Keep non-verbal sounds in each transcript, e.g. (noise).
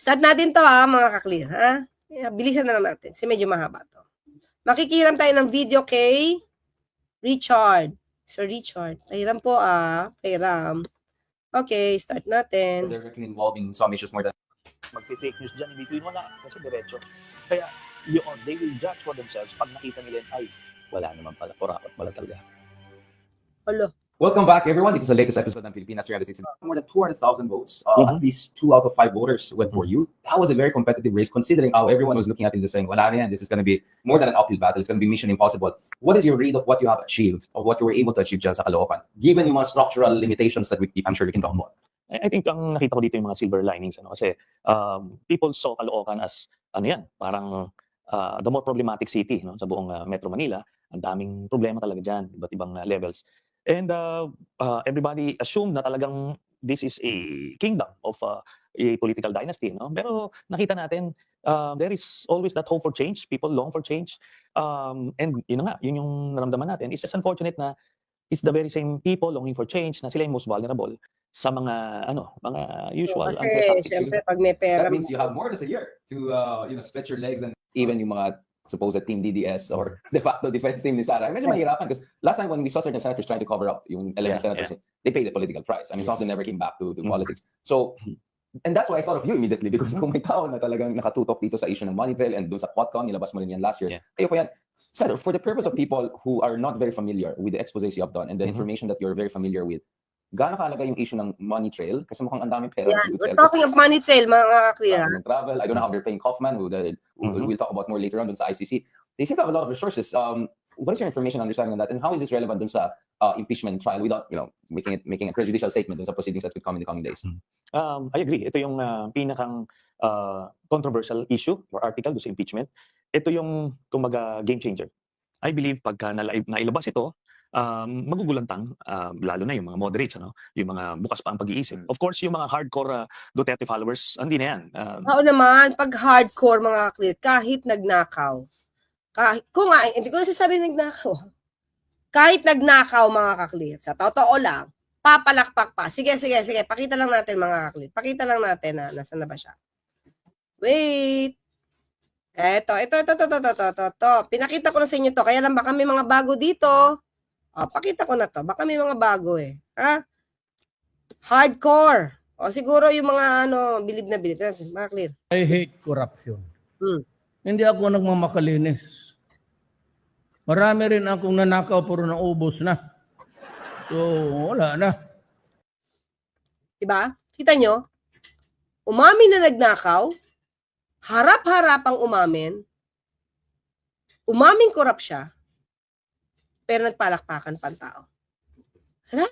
Start natin to ha, mga kaklear, ha? Yeah, bilisan na lang natin, kasi medyo mahaba to. Makikiram tayo ng video kay Richard. Sir Richard. Pahiram po ah, pahiram. Okay, start natin. directly involved in some issues more than magpi-fake news dyan, hindi ko wala kasi diretso. Kaya yun, they will judge for themselves pag nakita nila, ay, wala naman pala, kurakot pala talaga. Alo. Welcome back, everyone. It is the latest episode ng Pilipinas 360. More than 200,000 votes. Uh, Mhm. At least two out of five voters went for you. That was a very competitive race, considering how everyone was looking at it and saying, wala na yan. This is going to be more than an uphill battle. It's going to be mission impossible. What is your read of what you have achieved, of what you were able to achieve dyan sa Caloocan? Given yung mga structural limitations that we I'm sure we can talk about. I think ang nakita ko dito yung mga silver linings ano kasi um, people saw Caloocan as ano yan, parang uh, the more problematic city no sa buong uh, Metro Manila. Ang daming problema talaga diyan, iba't ibang uh, levels. And uh, uh, everybody assumed na talagang this is a kingdom of uh, a political dynasty, no? Pero nakita natin uh, there is always that hope for change. People long for change. Um, and yun nga, yun yung naramdaman natin. It's just unfortunate na it's the very same people longing for change na sila yung most vulnerable sa mga ano mga usual Kasi, unfair tactics. syempre, pag may pera, That means you have more or less a year to uh, you know stretch your legs and even yung mga supposed team DDS or (laughs) de facto defense team ni Sara. Medyo mahirapan because last time when we saw certain senators trying to cover up yung Yeah, senators, they paid the political price. I mean, some of them never came back to, to Mhm. politics. So, and that's why I thought of you immediately (laughs) because kung may tao na talagang nakatutok dito sa issue ng money trail and doon sa Quadcom, nilabas mo rin yan last year. Yeah. Kayo po yan. Senator, for the purpose of people who are not very familiar with the exposes you have done and the Mhm. information that you're very familiar with, gaano kahalaga yung issue ng money trail? Kasi mukhang ang daming pera. with We're talking of money trail, mga kaklear, ha? travel. I don't know how they're paying Kaufman, who, the, Mhm. we'll talk about more later on dun sa ICC. They seem to have a lot of resources. Um, what is your information understanding on that, and how is this relevant dun sa uh, impeachment trial without, you know, making it making a prejudicial statement dun sa proceedings that could come in the coming days? Um, I agree. Ito yung uh, pinakang uh, controversial issue or article do sa impeachment. Ito yung kumaga game changer. I believe pagka nailabas ito, um, magugulantang, uh, lalo na yung mga moderates, ano? yung mga bukas pa ang pag-iisip. Mm. Of course, yung mga hardcore uh, Duterte followers, hindi na yan. Uh, Oo naman, pag hardcore mga clear, kahit nagnakaw. Kahit, kung nga, hindi ko na sasabi nagnakaw. Kahit nagnakaw mga kaklear, sa totoo lang, papalakpak pa. Sige, sige, sige, pakita lang natin mga kaklear. Pakita lang natin na nasa na ba siya. Wait. Eto, ito, ito, ito, ito, ito, ito, ito. Pinakita ko na sa inyo to. Kaya lang baka may mga bago dito. O, pakita ko na to. Baka may mga bago eh. Ha? Hardcore. O siguro yung mga ano, bilib na bilib. Mga clear. I hate corruption. Hmm. Hindi ako nagmamakalinis. Marami rin akong nanakaw puro naubos na. So, wala na. Diba? Kita nyo? Umamin na nagnakaw, harap-harapang umamin, umamin korap siya, pero nagpalakpakan pang tao. Hala?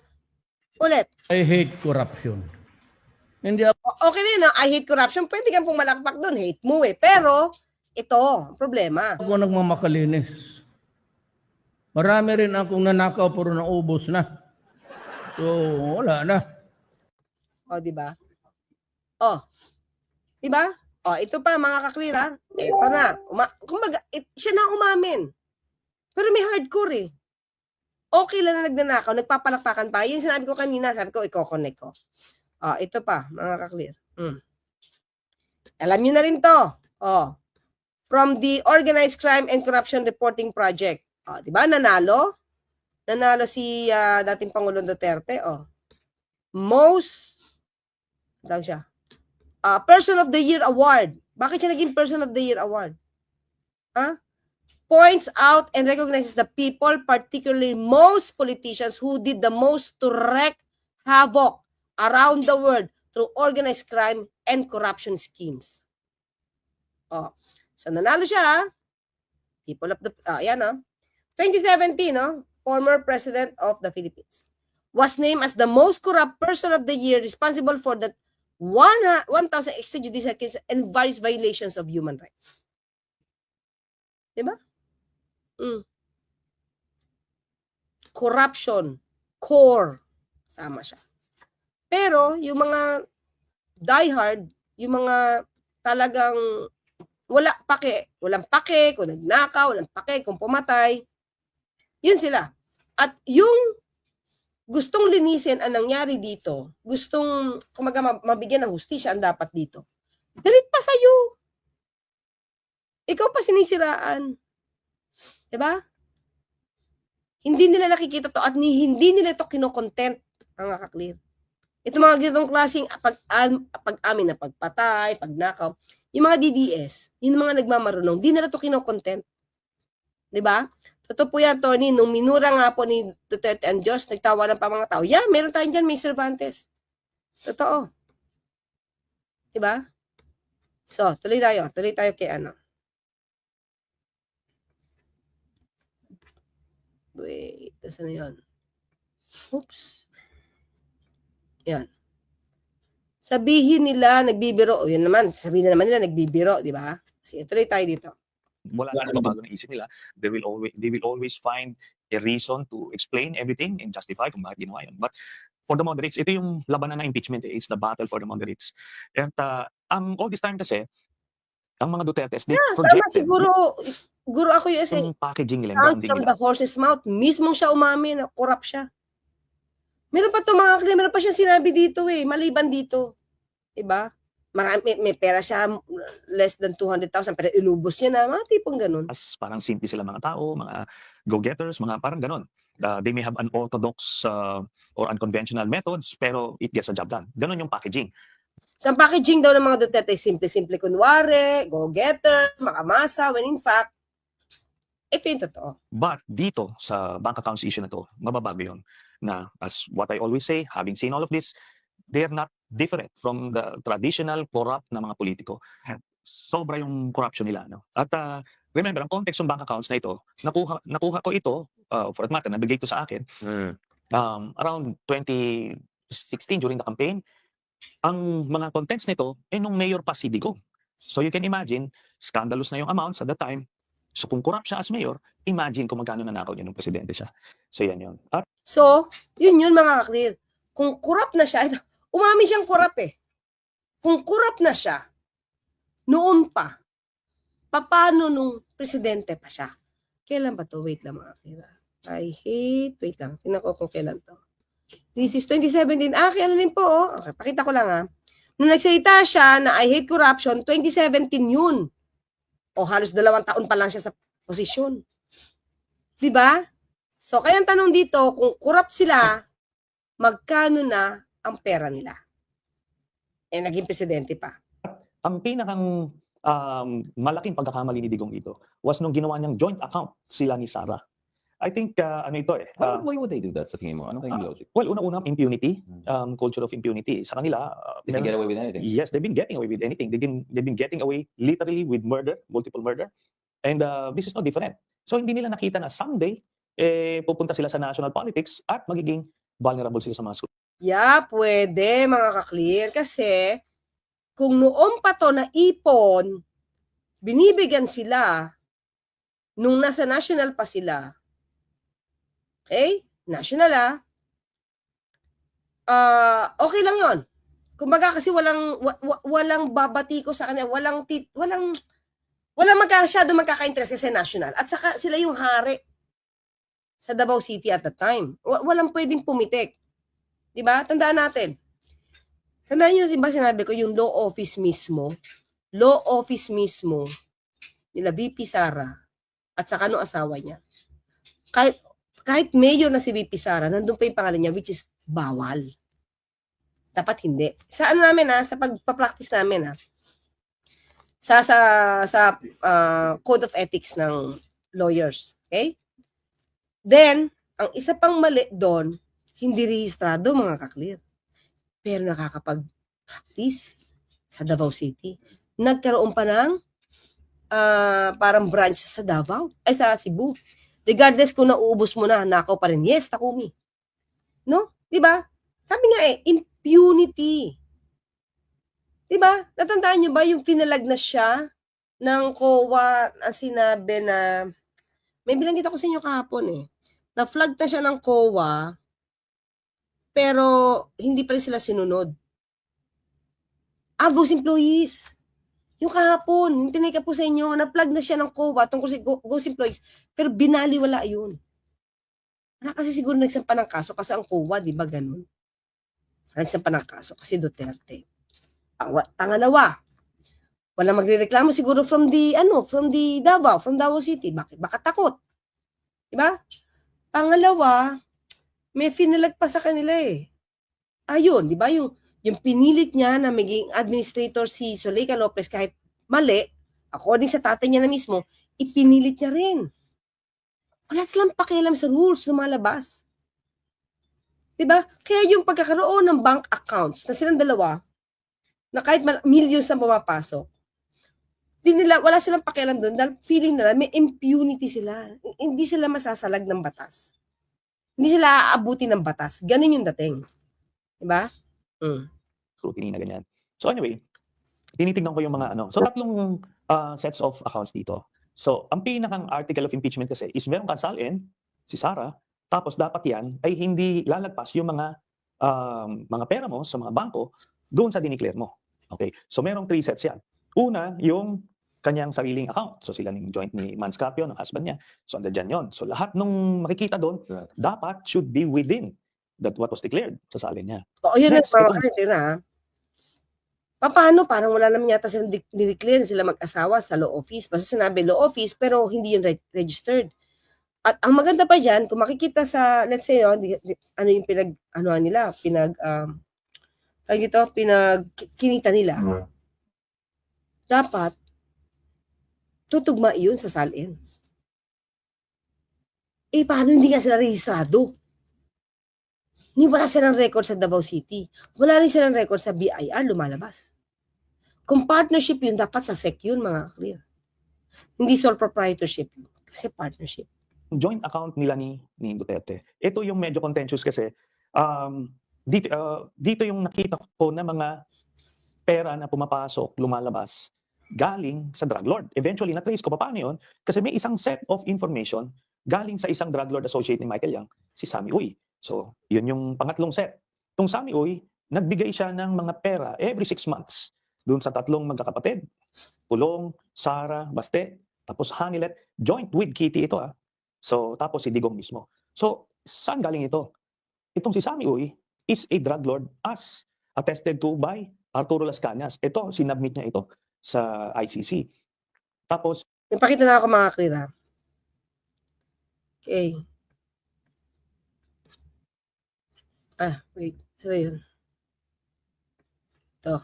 Ulit. I hate corruption. Hindi ako O- Okay na yun, ah. I hate corruption. Pwede kang pumalakpak doon. Hate mo eh. Pero, ito, ang problema. ako nagmamakalinis. Marami rin akong nanakaw puro naubos na. So, wala na. O, di ba? O, di ba? O, ito pa, mga kaklira. Ito na. Uma- kumbaga, it- siya na umamin. Pero may hardcore eh. Okay lang na nagnanakaw, nagpapalakpakan pa. Yun sinabi ko kanina, sabi ko, i-connect ko. O, ito pa, mga kaklir. Hmm. Alam nyo na rin to. O, from the Organized Crime and Corruption Reporting Project. O, di ba? Nanalo? Nanalo si ah, dating Pangulong Duterte. O, most daw siya. Ah, Person of the Year Award. Bakit siya naging Person of the Year Award? Ha? Points out and recognizes the people, particularly most politicians who did the most to wreak havoc around the world through organized crime and corruption schemes. Oh. So nanalo siya. People of the ah, yan ah. 2017, no? Former President of the Philippines was named as the most corrupt person of the year responsible for the one, 1,000 extrajudicial cases and various violations of human rights. Diba? Mm. Corruption, core, sama siya. Pero yung mga diehard, yung mga talagang wala pake, walang pake kung nagnakaw, walang pake kung pumatay, yun sila. At yung gustong linisin ang nangyari dito, gustong kumaga ma- mabigyan ng hustisya ang dapat dito. Galit pa sa'yo. Ikaw pa sinisiraan. 'Di ba? Hindi nila nakikita to at ni, hindi nila to kino-content ang kakaklir. Ito mga ganitong klaseng pag, pag-amin na pagpatay, pagnakaw, yung mga DDS, yung mga nagmamarunong, di nila to kino-content. 'Di ba? Totoo po yan, Tony, nung minura nga po ni Duterte and Diyos, nagtawanan pa mga tao. Yeah, meron tayong dyan, may Cervantes. Totoo. 'Di ba? So, tuloy tayo. Tuloy tayo kay ano. Wait, nasa na yun? Oops. Yan. Sabihin nila, nagbibiro. O, yun naman, sabihin na naman nila, nagbibiro, di ba? Sige, tuloy tayo dito. wala na bago ng isip nila. They will always they will always find a reason to explain everything and justify kung bakit ginawa yun. But for the moderates, ito yung labanan ng impeachment. Eh. It's the battle for the moderates. And uh, um, all this time kasi, ang mga Dutertes, they Tama, projected siguro, guro ako yung SA. yung packaging nila, yung Sounds branding from nila. the horse's mouth. Mismong siya umamin na corrupt siya. Meron pa to mga kli, meron pa siyang sinabi dito eh, maliban dito. Diba? Marami, may, may pera siya, less than 200,000, pero inubos niya na, mga tipong ganun. As parang simple sila mga tao, mga go-getters, mga parang ganon. Uh, they may have unorthodox uh, or unconventional methods, pero it gets the job done. Ganon yung packaging. So, ang packaging daw ng mga Duterte, simple-simple kunwari, go-getter, makamasa, when in fact, ito yung totoo. But dito sa bank accounts issue na to, mababago yun. Na as what I always say, having seen all of this, they're not different from the traditional corrupt na mga politiko. Sobra yung corruption nila. No? At uh, remember, ang context ng bank accounts na ito, nakuha, nakuha ko ito, uh, for that matter, nabigay ito sa akin, um, around 2016 during the campaign, ang mga contents nito, eh nung mayor pa si Digo. So you can imagine, scandalous na yung amounts at that time. So kung corrupt siya as mayor, imagine kung magkano nanakaw niya nung presidente siya. So yan yun. At So, yun yun mga clear. Kung corrupt na siya, umami siyang corrupt eh. Kung corrupt na siya, noon pa, paano nung presidente pa siya? Kailan ba to? Wait lang mga clear. I hate, wait lang, tingnan ko kung kailan to. This is 2017. Ah, kaya ano din po, oh. Okay, pakita ko lang ah. Nung nagsalita siya na I hate corruption, 2017 yun. O halos dalawang taon pa lang siya sa posisyon. Di ba? So, kaya ang tanong dito, kung corrupt sila, magkano na ang pera nila? Eh, naging presidente pa. ang pinakang um, malaking pagkakamali ni Digong dito was nung ginawa niyang joint account sila ni Sarah. I think uh, ano ito eh. Why, uh, why would they do that sa tingin mo? Ano kayong Ah, logic? well, una-una impunity, Hmm. um, culture of impunity. Sa kanila, uh, They can get away with anything. Yes, they've been getting away with anything. They've been they've been getting away literally with murder, multiple murder. And uh, this is no different. So hindi nila nakita na someday eh pupunta sila sa national politics at magiging vulnerable sila sa mga su- Yeah, pwede mga ka-clear kasi kung noon pa to na ipon, binibigyan sila nung nasa national pa sila. Okay? National ah. Ah, okay lang 'yon. Kumbaga kasi walang wa- wa- walang babati ko sa kanya, walang tit, walang walang magkasyado magkaka-interest kasi national. At saka sila yung hari sa Davao City at the time. Wa- walang pwedeng pumitik. 'Di ba? Tandaan natin. Tandaan niyo 'di sinabi ko yung law office mismo, law office mismo nila VP Sara at saka no asawa niya. Kahit kahit mayor na si VP Sara, nandun pa yung pangalan niya which is bawal. Dapat hindi. Sa ano namin ha, sa pagpa-practice namin ha. Sa sa sa ah, code of ethics ng lawyers, okay? Then, ang isa pang mali doon, hindi rehistrado mga kaklir. Pero nakakapag-practice sa Davao City. Nagkaroon pa ng ah, parang branch sa Davao, ay sa Cebu. Regardless kung nauubos mo na, nakaw pa rin. Yes, Takumi. No? Di ba? Sabi nga eh, impunity. Di ba? Natandaan niyo ba yung pinalag na siya ng COA ang sinabi na may bilanggit ako sa inyo kahapon eh. Na-flag na siya ng COA pero hindi pa rin sila sinunod. Ghost employees. Yung kahapon, yung tinika po sa inyo, na-plug na siya ng COA tungkol sa ghost employees, pero binaliwala yun. Wala kasi siguro nagsampa ng kaso kasi ang COA, di ba ganun? Nagsampa ng kaso kasi Duterte. Pangalawa, Wala magrereklamo siguro from the, ano, from the Davao, from Davao City. Bakit? Baka takot. Diba? Pangalawa, may finilag pa sa kanila eh. Ayun, di ba? Yung, yung pinilit niya na maging administrator si Zuleika Lopez kahit mali, according sa tatay niya na mismo, ipinilit niya rin. Wala silang pakialam sa rules lumalabas. Di ba? Kaya yung pagkakaroon ng bank accounts na silang dalawa, na kahit millions na pumapasok, di nila, wala silang pakialam doon dahil feeling nila may impunity sila. Hindi sila masasalag ng batas. Hindi sila aabuti ng batas. Ganun yung dating. Diba? Mm. scrutiny na ganyan. So anyway, tinitingnan ko yung mga ano. So tatlong uh, sets of accounts dito. So ang pinakang article of impeachment kasi is meron kang salin, si Sara, tapos dapat yan ay hindi lalagpas yung mga um, mga pera mo sa mga bangko doon sa dineclare mo. Okay? So merong three sets yan. Una, yung kanyang sariling account. So sila ng joint ni Manscapio, ng husband niya. So andyan yon. So lahat nung makikita doon, Right. dapat should be within that what was declared sa salin niya. O, yun ang Next, ito. pamakalite na. ha? Pa- Paano? Parang wala naman yata silang di- dineclare sila mag-asawa sa law office. Basta sinabi law office, pero hindi yun reg- registered. At ang maganda pa dyan, kung makikita sa, let's say, oh, di- di- ano yung pinag, ano nila, pinag, um, tawag ito, pinag, ki- kinita nila. Dapat, tutugma yun sa salin. Eh, paano hindi nga sila rehistrado? Ni wala silang record sa Davao City. Wala rin silang record sa BIR, lumalabas. Kung partnership yun, dapat sa SEC yun, mga clear. Hindi sole proprietorship yun. Kasi partnership. joint account nila ni ni Duterte. Ito yung medyo contentious kasi um, dito, uh, dito yung nakita ko na mga pera na pumapasok, lumalabas, galing sa drug lord. Eventually, na-trace ko pa paano yun kasi may isang set of information galing sa isang drug lord associate ni Michael Yang, si Sammy Uy. So, yun yung pangatlong set. Itong Sammy Uy, nagbigay siya ng mga pera every six months doon sa tatlong magkakapatid. Pulong, Sara, Baste, tapos Hanilet, joint with Kitty ito ah. So, tapos si Digong mismo. So, saan galing ito? Itong si Sammy Uy is a drug lord as attested to by Arturo Las Cañas. Ito, sinubmit niya ito sa ICC. Tapos, May pakita na ako mga ha. Okay. Ah, wait. Sino yun? Ito.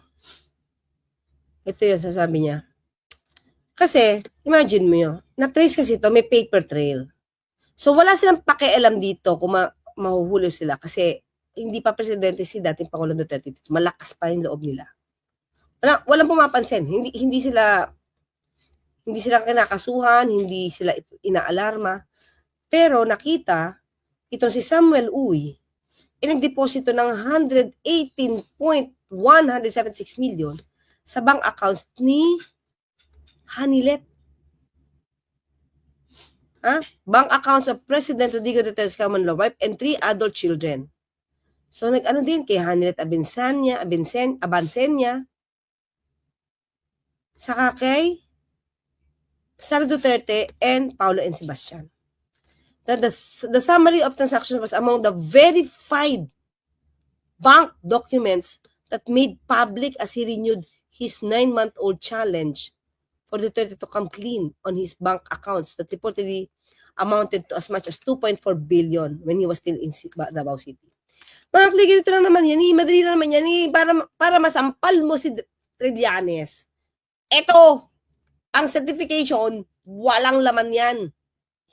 Ito yun, sasabi niya. Kasi, imagine mo yun. Na-trace kasi ito, may paper trail. So, wala silang pakialam dito kung ma- mahuhuli sila kasi hindi pa presidente si dating Pangulong Duterte. dito. Malakas pa yung loob nila. Wala, walang pumapansin. Hindi, hindi sila hindi sila kinakasuhan, hindi sila inaalarma. Pero nakita, itong si Samuel Uy, ay nagdeposito ng 118.176 million sa bank accounts ni Hanilet. Ha? Bank accounts of President Rodrigo Duterte's common law wife and three adult children. So nag-ano din kay Hanilet Abinsanya, Abinsen, Abansenya, saka kay Sara Duterte and Paulo and Sebastian. That the, the summary of transaction was among the verified bank documents that made public as he renewed his nine-month-old challenge for Duterte to come clean on his bank accounts that reportedly amounted to as much as 2.4 billion when he was still in Davao City. Mga klik, ito lang naman yan. eh, Madali lang naman yan. eh, Para, para masampal mo si Trillanes. Ito, ang certification, walang laman yan.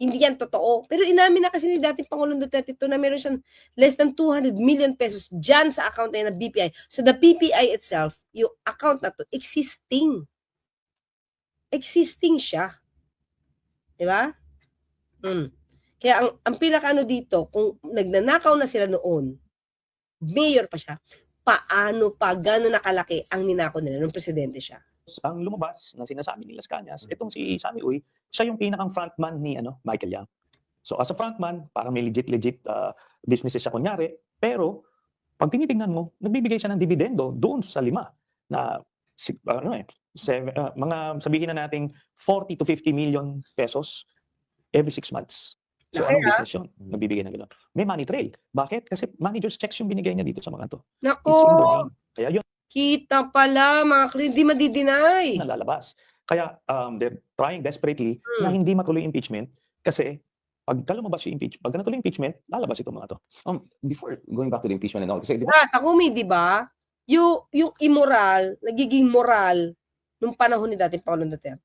Hindi yan totoo. Pero inamin na kasi ni dating Pangulong Duterte ito na meron siyang less than 200 million pesos dyan sa account na ng BPI. So the BPI itself, yung account na to, existing. Existing siya. Di ba? Mm. Kaya ang, ang pinakaano dito, kung nagnanakaw na sila noon, mayor pa siya, paano pa gano'n nakalaki ang ninakaw nila nung presidente siya? Ang lumabas na sinasabi ni Las Cañas, itong si Sammy Uy, siya yung pinakang frontman ni ano, Michael Yang. So as a frontman, parang may legit-legit uh, businesses siya kunyari, pero pag tinitingnan mo, nagbibigay siya ng dividendo doon sa lima na si, ano eh, seven, uh, mga sabihin na nating 40 to 50 million pesos every six months. So Laki, anong ah. business yun? Nagbibigay ng gano'n. May money trail. Bakit? Kasi manager's checks yung binigay niya dito sa mga to. Nako! Kaya yun, Kita pala, mga Clear, hindi madideny. na lalabas. Kaya um, they're trying desperately Hmm. na hindi matuloy impeachment kasi pag lumabas yung impeachment, pag natuloy impeachment, lalabas itong mga to. Um, before going back to the impeachment and all, kasi di ba, Ah, Takumi, di ba? Yung, yung immoral, nagiging moral nung panahon ni dating Pangulong Duterte.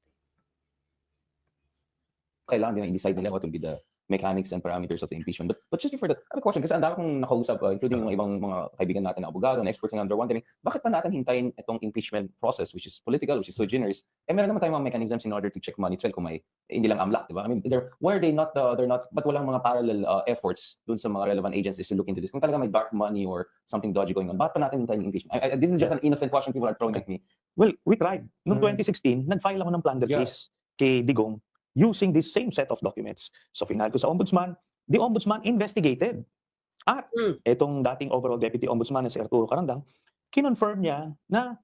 kailangan din na i-decide nila what will be the mechanics and parameters of the impeachment. But, but just before that, I have a question, kasi ang dami kong nakausap, uh, including yung ibang mga kaibigan natin na abogado, na experts na under one, bakit pa natin hintayin itong impeachment process, which is political, which is sui generis, eh meron naman tayong mga mechanisms in order to check money trail kung may, eh, hindi lang amlak, di ba? I mean, they're, why are they not, uh, they're not, but walang mga parallel uh, efforts dun sa mga relevant agencies to look into this? Kung talaga may dark money or something dodgy going on, bakit pa natin hintayin yung impeachment? I, I, this is just an innocent question people are throwing at me. Well, we tried. Noong Hmm. 2016, nag-file ako ng plunder Yeah. case kay Digong using this same set of documents. So, final ko sa ombudsman, the ombudsman investigated. At Hmm. itong dating overall deputy ombudsman na si Arturo Carandang, kinonfirm niya na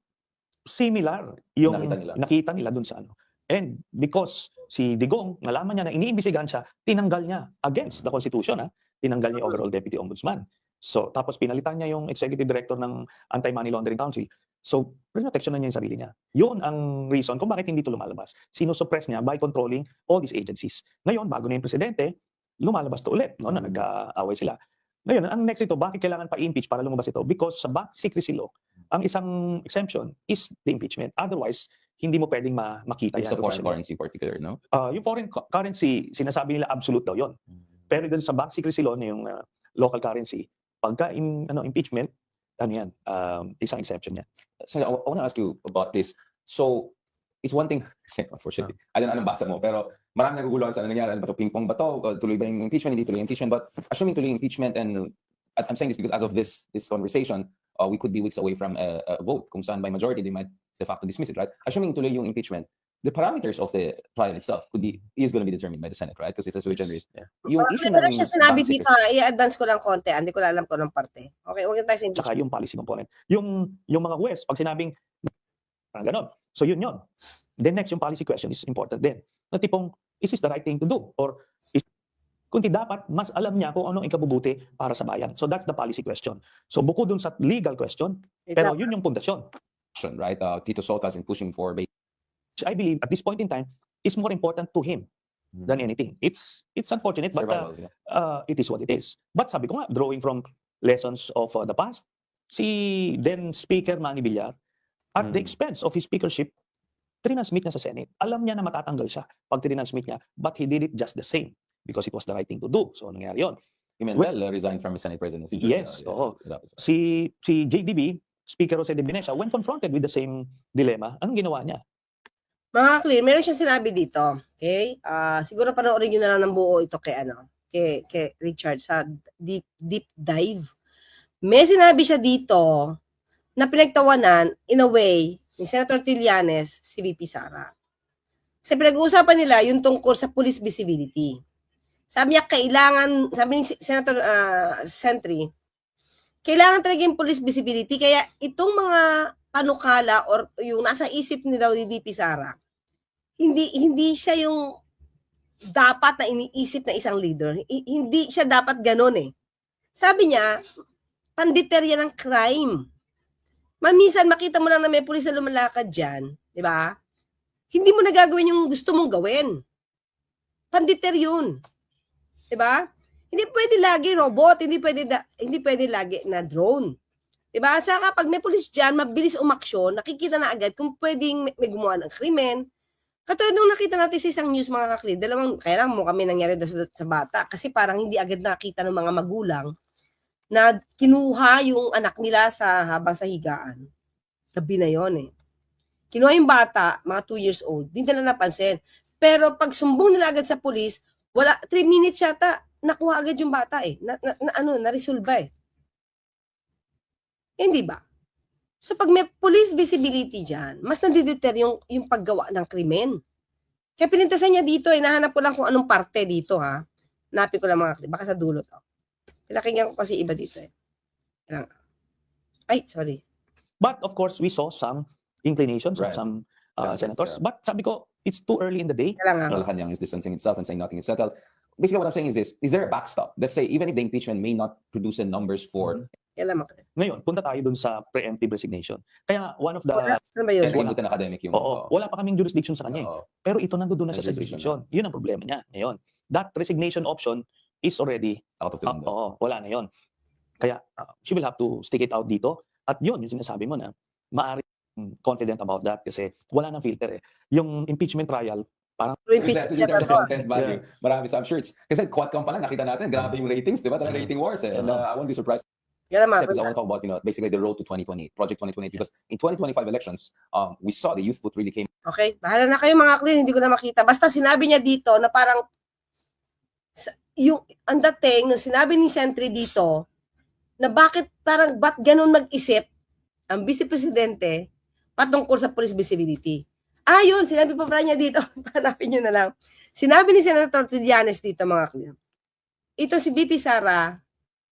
similar yung Nakita nila. nakita nila dun sa ano. And because si Digong, nalaman niya na iniimbestigahan siya, tinanggal niya against the Constitution, ha? tinanggal niya yung overall deputy ombudsman. So, tapos pinalitan niya yung executive director ng Anti-Money Laundering Council. So, protection na niya yung sarili niya. Yun ang reason kung bakit hindi ito lumalabas. Sinusuppress niya by controlling all these agencies. Ngayon, bago na yung presidente, lumalabas to ulit, no, na nag-aaway sila. Ngayon, ang next ito, bakit kailangan pa impeach para lumabas ito? Because sa bank secrecy law, ang isang exemption is the impeachment. Otherwise, hindi mo pwedeng ma- makita yan. the foreign officially. currency particular, no? Ah, yung foreign cu- currency, sinasabi nila absolute daw yon. Pero dun sa bank secrecy law na yung ah, local currency, pagka in, ano, impeachment, ano yan, um, isang exception yan. So, I, I want to ask you about this. So, it's one thing, (laughs) unfortunately, I don't anong basa mo, pero marami naguguluhan sa ano nangyari. Ano ba to, ping-pong ba to? Tuloy ba yung impeachment? Hindi tuloy yung impeachment? But assuming tuloy yung impeachment and I'm saying this because as of this this conversation, uh, we could be weeks away from a, a vote kung saan by majority they might de facto dismiss it, right? Assuming tuloy yung impeachment, the parameters of the trial itself could be is going to be determined by the Senate, right? Because it's a sui generis. Yeah. Yung issue ng siya sinabi dito, ha? i-advance ko lang konti, ah, hindi ko lang alam ko ng parte. Okay, huwag tayo sa Tsaka yung policy component. Yung, yung mga West, pag sinabing, parang ganon. So yun yun. Then next, yung policy question is important din. Na tipong, is this the right thing to do? Or, is, kundi dapat, mas alam niya kung ano ang ikabubuti para sa bayan. So that's the policy question. So bukod dun sa legal question, pero yun yung pundasyon. right? Uh, Tito Soto has been pushing for Which I believe, at this point in time, is more important to him than anything. It's it's unfortunate, but uh, survival. yeah. uh, it is what it is. But sabi ko nga, drawing from lessons of uh, the past, si then Speaker Manny Villar, at the Mm. expense of his speakership, trinasmit niya sa Senate. Alam niya na matatanggal siya pag trinasmit niya, but he did it just the same because it was the right thing to do. So, nangyari yun. Jimenez uh, resigned from his Senate presidency. Yes, Uh, yeah, oo. Si, si JDB, Speaker Jose de Venecia, when confronted with the same dilemma, anong ginawa niya? Mga clear, meron siyang sinabi dito. Okay? Ah, siguro panoorin niyo na lang ng buo ito kay ano, kay, kay Richard sa deep deep dive. May sinabi siya dito na pinagtawanan in a way ni Senator Trillanes si VP Sara. Kasi pinag-uusapan nila yung tungkol sa police visibility. Sabi niya kailangan, sabi ni Senator ah, Sentry, kailangan talaga yung police visibility kaya itong mga panukala or yung nasa isip ni daw ni VP Sara, hindi hindi siya yung dapat na iniisip na isang leader. Hi- hindi siya dapat ganun eh. Sabi niya, panditerya ng crime. Mamisan makita mo lang na may pulis na lumalakad dyan, di ba? Hindi mo nagagawin yung gusto mong gawin. Panditer yun. Di ba? Hindi pwede lagi robot, hindi pwede da- hindi pwede lagi na drone. 'Di ba? Saka pag may pulis diyan, mabilis umaksyon, nakikita na agad kung pwedeng may, may gumawa ng krimen. Katulad nung nakita natin sa isang news mga kakli, dalawang, kaya mo kami nangyari doon sa, sa bata kasi parang hindi agad nakita ng mga magulang na kinuha yung anak nila sa habang sa higaan. Gabi na yon eh. Kinuha yung bata, mga 2 years old, hindi nila napansin. Pero pag sumbong nila agad sa pulis, wala, 3 minutes yata, nakuha agad yung bata eh. Na, na, na ano, na-resolve eh. Hindi ba? So pag may police visibility dyan, mas nadideter yung, yung paggawa ng krimen. Kaya pinintasan niya dito, eh, nahanap ko lang kung anong parte dito ha. Napin ko lang mga klip, baka sa dulo to. Pinakinggan ko kasi iba dito eh. Kailangan. Ay, sorry. But of course, we saw some inclinations Right. of some uh, Senators, senators. yeah. But sabi ko, it's too early in the day. Kailangan. Malacanang is distancing itself and saying nothing is settled. Basically, what I'm saying is this: Is there a backstop? Let's say even if the impeachment may not produce the numbers for Kailan makaklear? Ngayon, punta tayo dun sa preemptive resignation. Kaya one of the ba yun? Kasi within academic yung... Oo, wala pa kaming jurisdiction sa kanya. eh. Oo. Pero ito nandoon na siya sa Jurisdiction resignation. Yun ang problema niya ngayon. That resignation option is already out of the window. oo, wala na yon. Kaya uh, she will have to stick it out dito. At yun, yung sinasabi mo na, maaari confident about that kasi wala nang filter eh. Yung impeachment trial, impeach that, siya na content value. Marami. So I'm sure it's... Kasi Quadcom pa lang, nakita natin, grabe yung ratings, di ba? Talagang rating wars eh. And uh, I won't be surprised Kailan Because I want to talk about, you know, basically the road to 2020, Project 2020. Because in 2025 elections, um, we saw the youth vote really came Okay, bahala na kayo mga clear, hindi ko na makita. Basta sinabi niya dito na parang sa- yung ang dating nung sinabi ni Sentry dito na bakit parang ba't ganun mag-isip ang vice presidente patungkol sa police visibility. Ah, yun, sinabi pa pala niya dito. (laughs) Hanapin niyo na lang. Sinabi ni Senator Trillanes dito mga clear. Ito si BP Sara,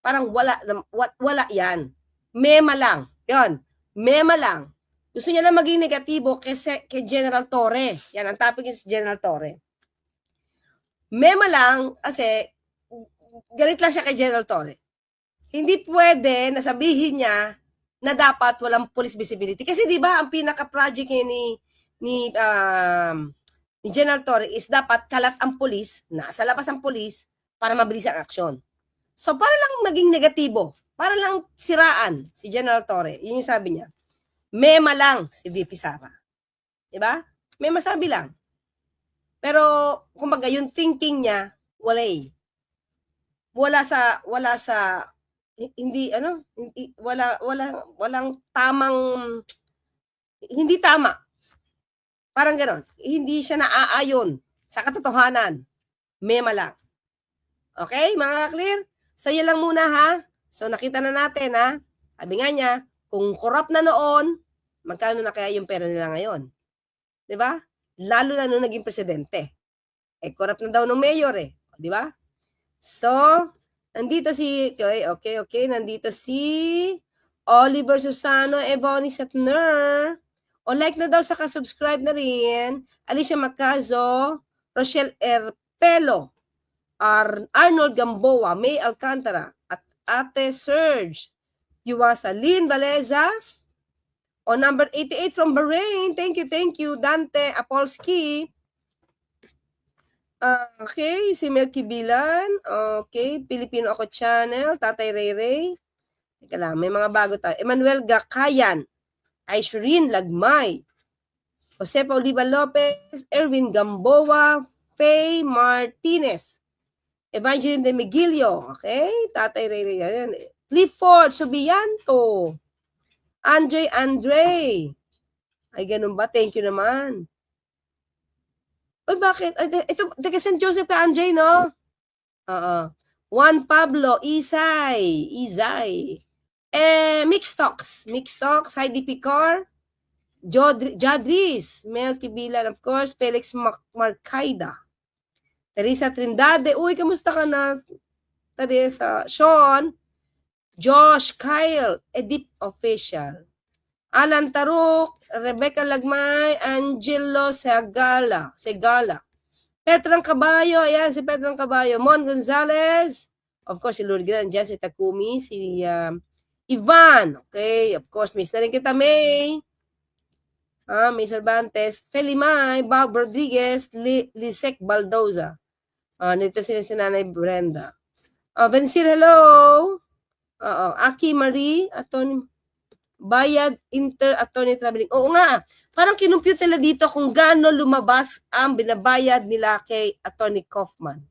parang wala, wa- wala yan. Mema lang. Yon, mema lang. Gusto niya lang maging negatibo kay, kay General Torre. Yan, ang topic is General Torre. Mema lang kasi galit lang siya kay General Torre. Hindi pwede na sabihin niya na dapat walang police visibility. Kasi di ba ang pinaka-project ni ni um, ni General Torre is dapat kalat ang police, nasa labas ang police para mabilis ang aksyon. So para lang maging negatibo, para lang siraan si General Torre, yun yung sabi niya. Mema lang si VP Sara. 'Di ba? May masabi lang. Pero kumbaga yung thinking niya wala eh. Wala sa wala sa hi- hindi ano, hindi, wala wala walang tamang hindi tama. Parang gano'n. Hindi siya naaayon sa katotohanan. Mema lang. Okay, mga clear? Yan lang muna ha. So, nakita na natin ha. Sabi nga niya, kung corrupt na noon, magkano na kaya yung pera nila ngayon? 'Di ba? Lalo na nung naging presidente. Eh, corrupt na daw ng mayor eh. 'Di ba? So, nandito si, okay, okay, okay, nandito si Oliver Susano, Evony Satner. O like na daw sa subscribe na rin. Alicia Macazo, Rochelle Erpelo, Ar- Arnold Gamboa, May Alcantara, at Ate Serge, Yuwasa, Lynn Valeza, o number 88 from Bahrain. Thank you, thank you. Dante Apolsky. Ah, okay, si Melky Bilan. Okay, Filipino Ako Channel. Tatay Ray Ray. Teka lang, may mga bago tayo. Emmanuel Gakayan. Aishrin Lagmay. Josepa Oliva Lopez. Erwin Gamboa. Faye Martinez. Evangeline de Miguelio. Okay, Tatay Ray Ray. Ayan. Clifford Subianto. Andre Andre. Ay, ganun ba? Thank you naman. Uy, bakit? Ito, taga St. Joseph ka, Andre, no? Oo. Juan Pablo, Isay, Isay. Eh, Mixtox, Mixtox, Heidi Picar, Jodri, Jadris, Melky Bilan, of course, Felix Marcaida, Teresa Trindade, uy, kamusta ka na? Teresa, Sean, Josh, Kyle, Edith Official, Alan Taruk, Rebecca Lagmay, Angelo Segala, Segala. Petrang Caballo, ayan si Petrang Caballo. Mon Gonzalez, of course si Lourdes Gran, Jesse Takumi, si um, Ivan, okay, of course, miss na rin kita, May. Ah, May Cervantes, Felimay, Bob Rodriguez, Li- Lisek Baldoza. Ah, nito sila si Nanay Brenda. Ah, Vencir, hello. Oo, Aki Marie, Attorney Bayad Inter Attorney Traveling. Oo nga, parang kinumpute nila dito kung gaano lumabas ang binabayad nila kay Attorney Kaufman.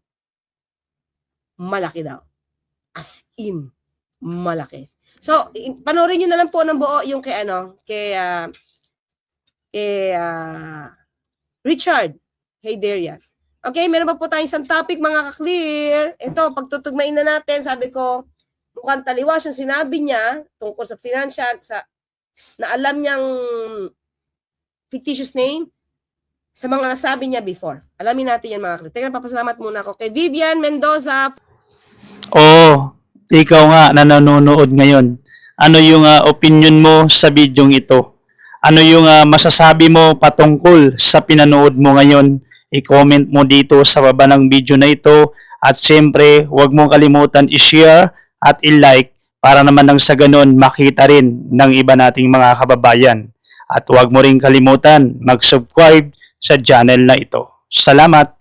Malaki daw. As in, malaki. So, panoorin nyo na lang po ng buo yung kay ano, kay, ah, kay ah, Richard, kay Darian. Okay, meron pa po tayong isang topic mga ka-clear. Ito, pagtutugmain na natin, sabi ko, mukhang taliwas yung sinabi niya tungkol sa financial, sa, na alam niyang fictitious name sa mga nasabi niya before. Alamin natin yan mga ka-clear. Teka, papasalamat muna ako kay Vivian Mendoza Oo, ikaw nga na nanonood ngayon. Ano yung ah, opinion mo sa bidyong ito? Ano yung ah, masasabi mo patungkol sa pinanood mo ngayon? I-comment mo dito sa baba ng video na ito. At syempre, huwag mong kalimutan i-share at i-like para naman nang sa ganun makita rin ng iba nating mga kababayan. At huwag mo rin kalimutan mag-subscribe sa channel na ito. Salamat!